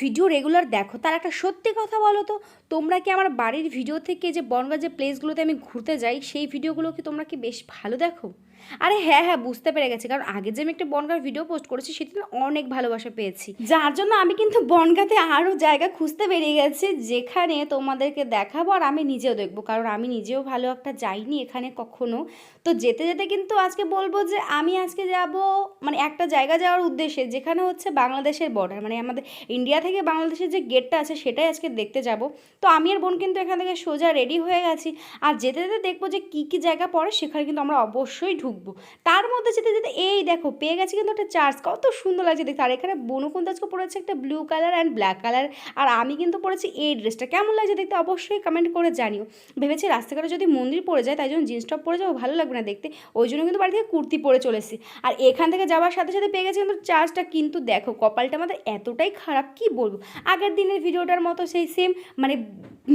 Video regular দেখো। তার একটা সত্যি কথা বলো তো, তোমরা কি আমার বাড়ির ভিডিও থেকে যে বনগাঁ যে প্লেসগুলোতে আমি ঘুরতে যাই, সেই ভিডিওগুলো কি তোমরা কি বেশ ভালো দেখো? আরে হ্যাঁ হ্যাঁ বুঝতে পেরে গেছি। কারণ আগে যে আমি একটা বনগাঁর ভিডিও পোস্ট করেছি সেটা অনেক ভালোবাসা পেয়েছি। যার জন্য আমি কিন্তু বনগাঁতে আরও জায়গা খুঁজতে বেরিয়ে গেছি, যেখানে তোমাদেরকে দেখাবো আর আমি নিজেও দেখব। কারণ আমি নিজেও ভালো একটা যাইনি এখানে কখনো। তো যেতে যেতে কিন্তু আজকে বলব যে আমি আজকে যাব মানে একটা জায়গা যাওয়ার উদ্দেশ্যে, যেখানে হচ্ছে বাংলাদেশের বর্ডার মানে আমাদের ইন্ডিয়া থেকে বাংলাদেশের যে গেটটা আছে, সেটাই আজকে দেখতে যাব। তো আমি আর বোন কিন্তু এখান থেকে সোজা রেডি হয়ে গেছি। আর যেতে যেতে দেখব যে কী কী জায়গা পড়ে, সেখানে কিন্তু আমরা অবশ্যই ঢুকবো তার মধ্যে যেতে যেতে, এই দেখো, পেয়ে গেছি কিন্তু একটা চার্চ কত সুন্দর লাগছে দেখতে। আর এখানে বনু কিন্তু আজকে পড়েছে একটা blue colour and black colour আর আমি কিন্তু পড়েছি এই ড্রেসটা কেমন লাগছে দেখতে অবশ্যই কমেন্ট করে জানিও। ভেবেছি রাস্তাঘাটে যদি মন্দির পড়ে যায়, তাই জন্য জিন্স টপ পরে যাব, ভালো লাগবে না দেখতে। ওই জন্য কিন্তু বাড়ি থেকে কুর্তি পরে চলে আর এখান থেকে যাওয়ার সাথে সাথে পেয়ে গেছি কিন্তু চার্জটা কিন্তু দেখো, কপালটা আমাদের এতটাই খারাপ, কি বলব? আগের দিনের ভিডিওটার মতো সেই সেম মানে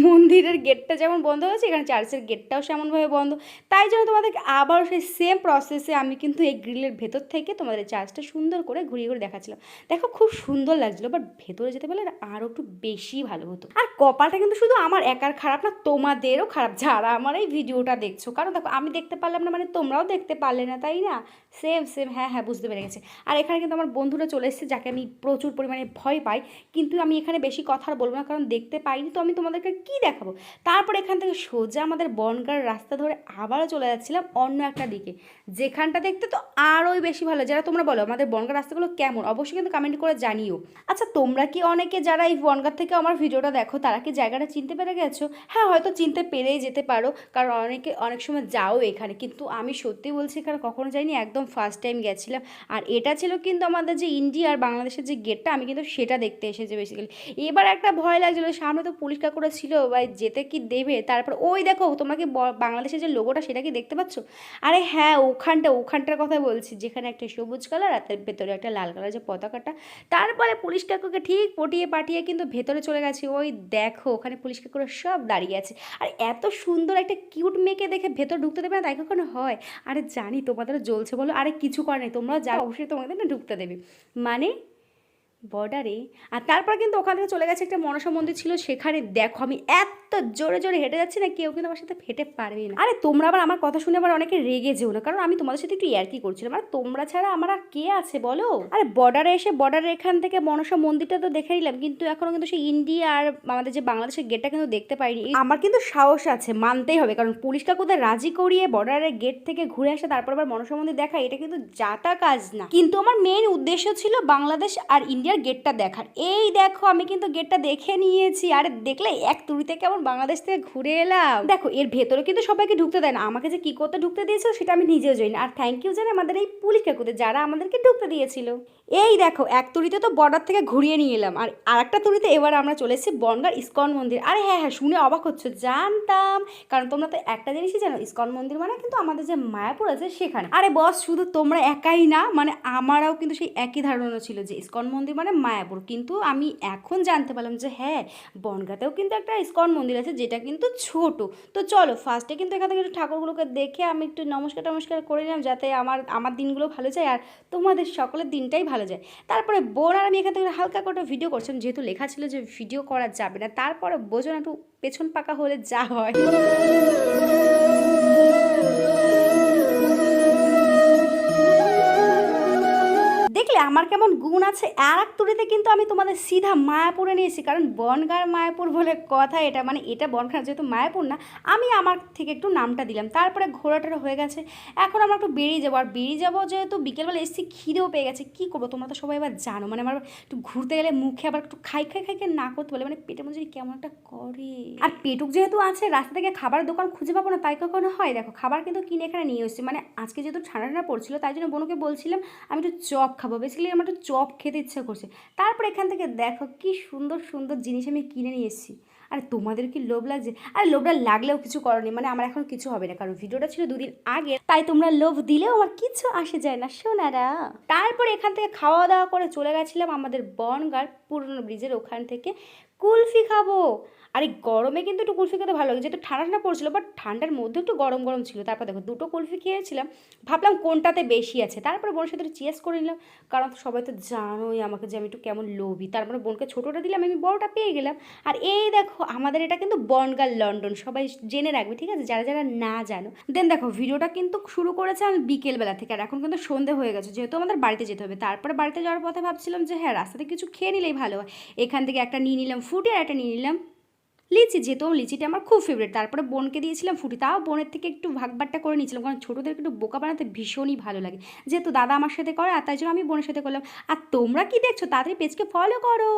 মন্দিরের গেটটা যেমন বন্ধ হয়েছে, এখানে চার্চের গেটটাও সেমনভাবে বন্ধ। তাই জন্য তোমাদেরকে আবার সেই সেম প্রসেসে আমি কিন্তু এই গ্রিলের ভেতর থেকে তোমাদের চার্জটা সুন্দর করে ঘুরিয়ে ঘুরে দেখাচ্ছিলাম। দেখো খুব সুন্দর লাগছিল বাট ভেতরে যেতে পারলে আরও একটু বেশি ভালো হতো। আর কপালটা কিন্তু শুধু আমার একার খারাপ না, তোমাদেরও খারাপ। যারা আমার এই ভিডিওটা দেখছ, কারণ দেখো আমি দেখতে পারলাম না মানে তোমরাও দেখতে পারলে না, তাই না? সেম সেম হ্যাঁ হ্যাঁ বুঝতে পেরে গেছে। আর এখানে কিন্তু আমার বন্ধুরা চলে এসেছে, যাকে আমি প্রচুর পরিমাণে ভয় পাই। কিন্তু আমি এখানে বেশি কথা বলব না, কারণ দেখতে পাইনি, তো আমি তোমাদেরকে কি দেখাবো? তারপর এখান থেকে সোজা আমাদের বনগার রাস্তা ধরে আবারও চলে যাচ্ছিলাম অন্য একটা দিকে। যেখানটা দেখতে তো আরোই বেশি ভালো। যারা তোমরা বলো, আমাদের বনগার রাস্তাগুলো কেমন? অবশ্যই কিন্তু কমেন্ট করে জানিও। আচ্ছা তোমরা কি অনেকে যারা এই বনগার থেকে আমার ভিডিওটা দেখো, তারা কি জায়গাটা চিনতে পেরে গেছো? হ্যাঁ হয়তো চিনতে পেরেই যেতে পারো, কারণ অনেকে অনেক সময় যাও এখানে। কিন্তু আমি সত্যি বলছি, এখানে কখনো যাইনি, একদম ফার্স্ট টাইম গেছিলাম। আর এটা ছিল কিন্তু আমাদের যে ইন্ডিয়া আর বাংলাদেশের যে গেটটা আমি কিন্তু সেটা দেখতে এসেছি বেসিক্যালি এবার একটা ভয় লাগছিল, সামনে তো পুলিশ কাকুরা ছিল বা যেতে কি দেবে? তারপর, ওই দেখো তোমরা কি বাংলাদেশের যে লোগোটা সেটা কি দেখতে পাচ্ছ? আরে হ্যাঁ ওখানটা, ওখানটার কথা বলছি, যেখানে একটা সবুজ কালার আর তার ভেতরে একটা লাল কালার যে পতাকাটা। তারপরে পুলিশ কাকুকে ঠিক পটিয়ে পাঠিয়ে কিন্তু ভেতরে চলে গেছে। ওই দেখো, ওখানে পুলিশ কাকুরা সব দাঁড়িয়ে আছে। আর এত সুন্দর একটা কিউট মেয়েকে দেখে ভেতর ঢুকতে দেবে না, তাই কখনো হয়? আরে জানি, তোমাদের জ্বলছে বলো আরে কিছু করে নেই। তোমরা যা অবশ্যই তোমাদের না ঢুকতে দেবে। মানে বর্ডারে আর তারপর কিন্তু ওখান থেকে চলে গেছে একটা মনসা মন্দির ছিল, সেখানে দেখো আমি এত জোরে জোরে হেঁটে যাচ্ছি না, কেউ কিন্তু আমার সাথে ফেটে পারবে না। আরে তোমরা আবার আমার কথা শুনে আবার অনেকে রেগে যেও না, কারণ আমি তোমাদের সাথে একটু ইয়ার্কি করছিলাম। আর তোমরা ছাড়া আমার আর কে আছে বলো? আরে বর্ডারে এসে বর্ডারের এখান থেকে মনসা মন্দিরটা তো দেখে নিলাম, কিন্তু এখনও কিন্তু সেই ইন্ডিয়া আর আমাদের যে বাংলাদেশের গেটটা কিন্তু দেখতে পাইনি। আমার কিন্তু সাহস আছে, মানতেই হবে, কারণ পুলিশ কাকুদের রাজি করিয়ে বর্ডারের গেট থেকে ঘুরে আসে, তারপর আবার মনসা মন্দির দেখা, এটা কিন্তু যাতা কাজ না। কিন্তু আমার মেন উদ্দেশ্য ছিল বাংলাদেশ আর ইন্ডিয়ার গেটটা দেখার। এই দেখো, আমি কিন্তু গেটটা দেখে নিয়েছি। আর দেখলে এক তুড়িতে কেমন বাংলাদেশ থেকে ঘুরে এলাম। দেখো, এর ভেতরে কিন্তু সবাইকে ঢুকতে দেয় না। আমাকে যে কি করতে ঢুকতে দিয়েছিল সেটা আমি নিজেও জানি আর থ্যাংক ইউ জানি আমাদের এই পুলিশ কাকুদের যারা আমাদেরকে ঢুকতে দিয়েছিল। এই দেখো, এক তুড়িতে তো বর্ডার থেকে ঘুরিয়ে নিয়ে এলাম। আর আরেকটা তুড়িতে এবার আমরা চলে এসেছি বনগার ইস্কন মন্দির। আরে হ্যাঁ হ্যাঁ শুনে অবাক হচ্ছে। জানতাম। কারণ তোমরা তো একটা জিনিসই জানো, ইস্কন মন্দির মানে কিন্তু আমাদের যে মায়াপুর আছে সেখানে। আরে বস শুধু তোমরা একাই না মানে আমারাও কিন্তু সেই একই ধারণা ছিল যে ইস্কন মন্দির মানে মায়াপুর। কিন্তু আমি এখন জানতে পারলাম যে হ্যাঁ বনগাতেও কিন্তু একটা ইস্কন মন্দির আছে, যেটা কিন্তু ছোট। তো চলো ফার্স্টে কিন্তু এখান থেকে ঠাকুরগুলোকে দেখে আমি একটু নমস্কার টমস্কার করে নিলাম, যাতে আমার আমার দিনগুলো ভালো যায় আর তোমাদের সকলের দিনটাই ভালো যায়। তারপরে বোন আর আমি এখান থেকে হালকা করে ভিডিও করছিলাম, যেহেতু লেখা ছিল যে ভিডিও করা যাবে না, তারপরে বোঝো না একটু পেছন পাকা হলে যা হয়। আমার কেমন গুণ আছে? আর এক তুড়িতে কিন্তু আমি তোমাদের সিধা মায়াপুরে নিয়েছি। কারণ বনগার মায়াপুর বলে কথা এটা মানে এটা বনগার যেহেতু মায়াপুর না, আমি আমার থেকে একটু নামটা দিলাম। তারপরে ঘোরাটা হয়ে গেছে। এখন আমরা একটু বেরিয়ে যাব। আর বেরিয়ে যাব যেহেতু বিকেলবেলা এসেছি, খিদেও পেয়ে গেছে। কী করব? তোমরা তো সবাই এবার জানো। মানে আমার একটু ঘুরতে গেলে মুখে আবার একটু খাই খাই খাই না করতে বলে মানে পেটের মধ্যে কেমন একটা করে। আর পেটুক যেহেতু আছে, রাস্তা থেকে খাবার দোকান খুঁজে পাবো না, তাই কখনো হয়? দেখো, খাবার কিন্তু কিনে এখানে নিয়ে এসেছি। মানে আজকে যেহেতু ঠান্ডা ঠান্ডা পড়ছিল, তাই জন্য বোনকে বলছিলাম, আমি একটু চপ খাব। বেসিক্যালি আমার একটু চপ খেতে ইচ্ছা করছে। তারপর এখান থেকে দেখো কি সুন্দর সুন্দর জিনিস আমি কিনে নিয়ে এসেছি। আর তোমাদের কি লোভ লাগছে? আরে লোভটা লাগলেও কিছু করনি। মানে আমার এখন কিছু হবে না, কারণ ভিডিওটা ছিল দুদিন আগে। তাই তোমরা লোভ দিলেও আমার কিছু আসে যায় না শোনারা তারপর এখান থেকে খাওয়া দাওয়া করে চলে গেছিলাম আমাদের বনগার পুরনো ব্রিজের ওখান থেকে। কুলফি খাব। আর এই গরমে কিন্তু একটু কুলফি খেতে ভালো লাগে। যেহেতু ঠান্ডা ঠান্ডা পড়ছিল বাট ঠান্ডার মধ্যে একটু গরম গরম ছিল। তারপর দেখো, দুটো কুলফি খেয়েছিলাম। ভাবলাম কোনটাতে বেশি আছে। তারপরে বোনের সাথে চিয়াস করে নিলাম। কারণ সবাই তো জানোই আমাকে যে আমি একটু কেমন লোভী। তারপরে বোনকে ছোটোটা দিলাম, আমি বড়টা পেয়ে গেলাম। আর এই দেখো, আমাদের এটা কিন্তু বনগাল লন্ডন। সবাই জেনে রাখবে, ঠিক আছে? যারা যারা না জানো। দেন দেখো, ভিডিওটা কিন্তু শুরু করেছে আমি বিকেলবেলা থেকে। আর এখন কিন্তু সন্ধে হয়ে গেছে, যেহেতু আমাদের বাড়িতে যেতে হবে। তারপরে বাড়িতে যাওয়ার পথে ভাবছিলাম যে হ্যাঁ রাস্তাতে কিছু খেয়ে নিলেই ভালো হয়। এখান থেকে একটা নিয়ে নিলাম, ফুটি আর একটা নিয়ে নিলাম লিচি, যেহেতু লিচিটা আমার খুব ফেভারিট তারপরে বোনকে দিয়েছিলাম ফুটি, তাও বোনের থেকে একটু ভাগবাট্টা করে নিয়েছিলাম, কারণ ছোটোদের একটু বোকা বানাতে ভীষণই ভালো লাগে। যেহেতু দাদা আমার সাথে করে, আর তাই জন্য আমি বোনের সাথে করলাম। আর তোমরা কি দেখছ? তাড়াতাড়ি পেজকে ফলো করো।